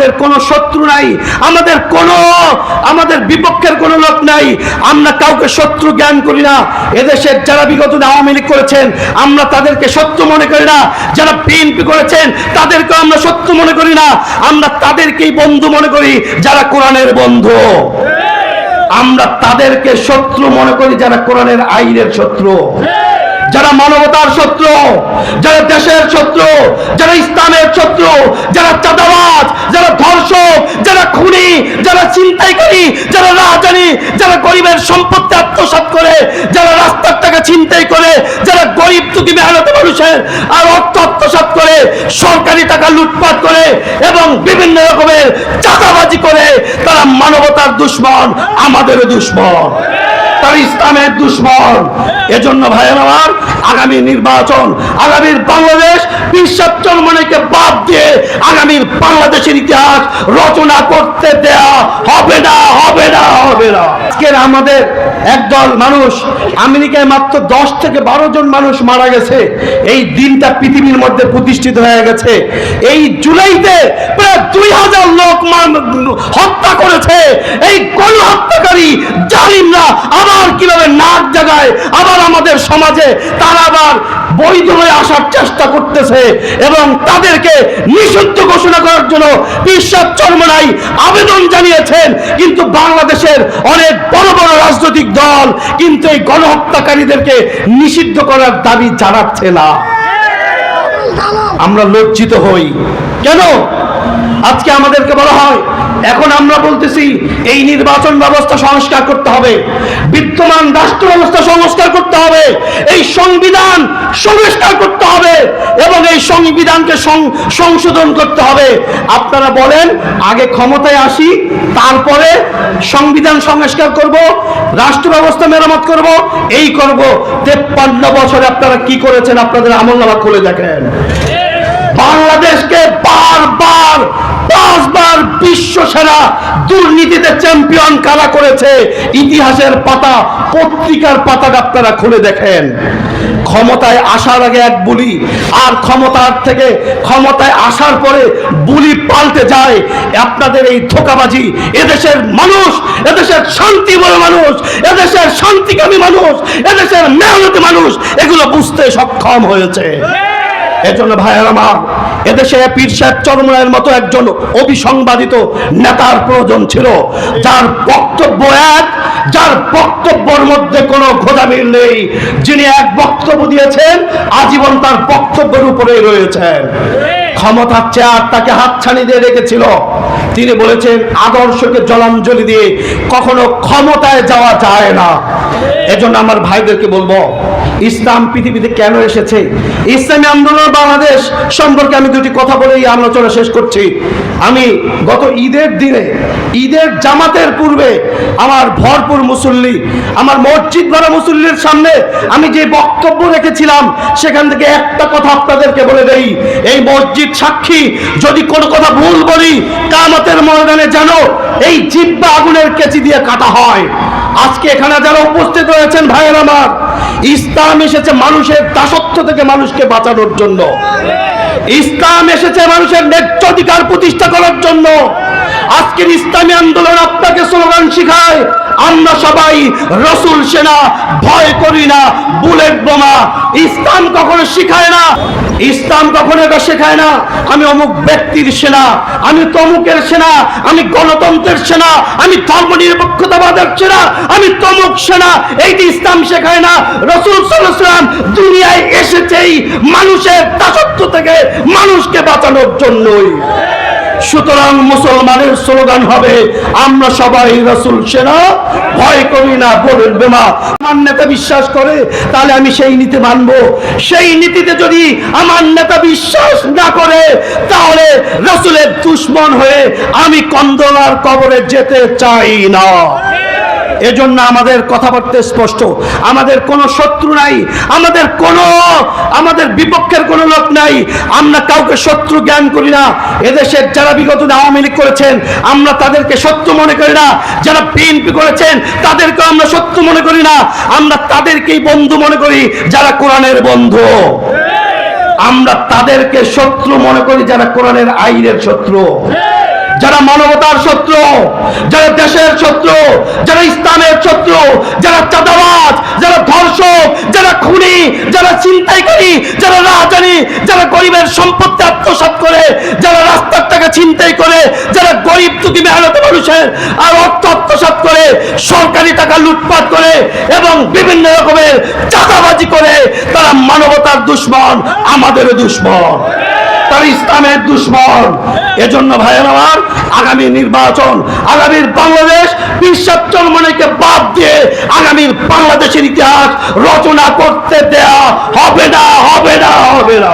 আমাদের কোনো শত্রু নাই, আমাদের কোনো, আমাদের বিপক্ষের কোনো লোক নাই। আমরা কাউকে শত্রু জ্ঞান করি না। এদেশের যারা বিগত আওয়ামী লীগ করেছেন, আমরা তাদেরকে শত্রু মনে করি না। যারা বিএনপি করেছেন তাদেরকে আমরা শত্রু মনে করি না। আমরা তাদেরকেই বন্ধু মনে করি, যারা কোরআনের বন্ধু। আমরা তাদেরকে শত্রু মনে করি, যারা কোরআনের আইনের শত্রু। যারা মানবতার শত্রু, যারা দেশের শত্রু, যারা ইসলামের শত্রু, যারা চাঁদাবাজ, যারা ধর্ষক, যারা খুনি, যারা চিন্তাইকারী যারা রাজানি, যারা গরিবের সম্পত্তি আত্মসাৎ করে, যারা রাস্তার টাকা চিন্তাই করে, যারা গরিব দুঃখী মেহনত মানুষের আর অর্থ আত্মসাৎ করে, সরকারি টাকা লুটপাট করে এবং বিভিন্ন রকমের চাঁদাবাজি করে, তারা মানবতার দুশ্মন, আমাদেরও দুশ্মন। তার ইসলামের দুশ্মন। এজন্য ভাইয়ের আমার, আগামী নির্বাচন, আগামীর বাংলাদেশ বিশ্বাস চরমনেকে বাদ দিয়ে আগামীর বাংলাদেশের ইতিহাস রচনা করতে দেয়া হবে না হবে না হবে না। আজকের আমাদের একদল মানুষ, আমেরিকায় মাত্র দশ থেকে বারো জন মানুষ মারা গেছে। এই দিনটা পৃথিবীর মধ্যে প্রতিষ্ঠিত হয়ে গেছে। এই জুলাইতে প্রায় দুই হাজার লোক হত্যা করেছে। এই গণহত্যাকারী জালিমরা আবার কীভাবে নাক জাগায়, আবার আমাদের সমাজে তারা আবার বৈধ হয়ে আসার চেষ্টা করতেছে এবং তাদেরকে নিষিদ্ধ ঘোষণা করার জন্য বিশ্বাস চর্মনাই আবেদন জানিয়েছেন। কিন্তু বাংলাদেশের অনেক বড় বড় রাজনৈতিক দল কিন্তু এই গণহত্যাকারীদেরকে নিষিদ্ধ করার দাবি জানাচ্ছে না। আমরা লজ্জিত হই। কেন? আজকে আমাদেরকে বলা হয় এখন আমরা বলতেছি, এই নির্বাচন ব্যবস্থা সংস্কার করতে হবে। বিদ্যমান রাষ্ট্র ব্যবস্থা সংস্কার করতে হবে। এই সংবিধান সংস্কার করতে হবে এবং এই সংবিধানকে সংশোধন করতে হবে। আপনারা বলেন, আগে ক্ষমতায় আসি, তারপরে সংবিধান সংস্কার করব, রাষ্ট্র ব্যবস্থা মেরামত করব, এই করব। তেপ্পান্ন বছরে আপনারা কি করেছেন? আপনাদের আমল নামা খুলে দেখেন। বাংলাদেশকে বিশ্ব সেরা দুর্নীতিতে চ্যাম্পিয়ন কারা করেছে? ইতিহাসের পাতা, পত্রিকার পাতাটা আপনারা খুলে দেখেন। ক্ষমতায় আসার আগে এক বুলি, আর ক্ষমতার থেকে ক্ষমতায় আসার পরে বুলি পাল্টে যায়। আপনাদের এই ধোকাবাজি, এদেশের মানুষ, এদেশের শান্তিময় মানুষ, এদেশের শান্তিকামী মানুষ, এদেশের মেহনতি মানুষ, এগুলো বুঝতে সক্ষম হয়েছে। এজন্য ভাইয়ের আমার, এদেশে পীর সাহেব চরমরায়ের মতো একজন অবিসংবাদিত নেতার প্রয়োজন ছিল। যার বক্তব্য এক, যার বক্তব্যের মধ্যে কোনো খোদামিল নেই। যিনি এক বক্তব্য দিয়েছেন, আজীবন তার বক্তব্যের উপরেই রয়েছেন। ক্ষমতার চেয়ার তাকে হাতছানি দিয়ে রেখেছিল। তিনি বলেছেন, আদর্শকে জলাঞ্জলি দিয়ে কখনো ক্ষমতায় যাওয়া যায় না। এজন্য আমার ভাইদেরকে বলব ইসলাম পৃথিবীতে কেন এসেছে? ইসলামী আন্দোলন বাংলাদেশ সম্পর্কে আমি দুটি কথা বলে এই আলোচনা শেষ করছি। আমি গত ঈদের দিনে, ঈদের জামাতের পূর্বে আমার ভরপুর মুসল্লি, আমার মসজিদ ভরা মুসল্লির সামনে আমি যে বক্তব্য রেখেছিলাম, সেখান থেকে একটা কথা আপনাদেরকে বলে দেই। এই মসজিদ সাক্ষী, যদি কোনো কথা ভুল বলি কামতের ময়দানে জানো এই জিব্বা আগুনের কেচি দিয়ে কাটা হয়। আজকে এখানে যারা উপস্থিত রয়েছেন ভাইয়ের আমার ইসলাম এসেছে মানুষের দাসত্ব থেকে মানুষকে বাঁচানোর জন্য। ইসলাম এসেছে মানুষের ন্যায্য অধিকার প্রতিষ্ঠা করার জন্য। আজকের ইসলামী আন্দোলন আপনাকে স্লোগান শিখায় আমরা সবাই রসুল সেনা ভয় করি না, বুলেট বোমা। ইসলাম কখনো শিখায় না, ইসলাম কখনো এটা শেখায় না। আমি অমুক ব্যক্তির সেনা, আমি তমুকের সেনা, আমি গণতন্ত্রের সেনা, আমি ধর্ম নিরপেক্ষতাবাদের সেনা, আমি তমুক সেনা এইটি ইসলাম শেখায় না, রসুল সাল্লাম দুনিয়ায় এসেছেই মানুষের দাসত্ব থেকে মানুষকে বাঁচানোর জন্যই। সুতরাং মুসলমানের স্লোগান হবে, আমরা সবাই রসুল সেনা, ভয় করি না বলুন বেমা। আমার নেতা বিশ্বাস করে, তাহলে আমি সেই নীতি মানবো। সেই নীতিতে যদি আমার নেতা বিশ্বাস না করে, তাহলে রসুলের দুশ্মন হয়ে আমি কন্দলার কবরে যেতে চাই না। এজন্য আমাদের কথাবার্তা স্পষ্ট। আমাদের কোনো শত্রু নাই, আমাদের কোনো, আমাদের বিপক্ষের কোনো লোক নাই। আমরা কাউকে শত্রু জ্ঞান করি না। এদেশের যারা বিগত আওয়ামী লীগ করেছেন, আমরা তাদেরকে শত্রু মনে করি না। যারা বিএনপি করেছেন তাদেরকে আমরা শত্রু মনে করি না। আমরা তাদেরকেই বন্ধু মনে করি, যারা কোরআনের বন্ধু। আমরা তাদেরকে শত্রু মনে করি, যারা কোরআনের আইনের শত্রু। যারা মানবতার শত্রু, যারা দেশের শত্রু, যারা ইসলামের শত্রু, যারা চাঁদাবাজ, যারা ধর্ষক, যারা খুনি, যারা ছিনতাইকারী, যারা রাজানি যারা গরিবের সম্পত্তি আত্মসাৎ করে, যারা রাস্তার টাকা ছিনতাই করে, যারা গরিব দুঃখী মেহনত মানুষের আর অর্থ আত্মসাৎ করে, সরকারি টাকা লুটপাট করে এবং বিভিন্ন রকমের চাঁদাবাজি করে, তারা মানবতার দুশ্মন, আমাদেরও দুশ্মন, তারা ইসলামের দুশ্মন। এজন্য ভাইয়ের আমার আগামী নির্বাচন, আগামীর বাংলাদেশ বিশ্বাস চরমনেকে বাদ দিয়ে আগামীর বাংলাদেশের ইতিহাস রচনা করতে দেয়া হবে না হবে না হবে না।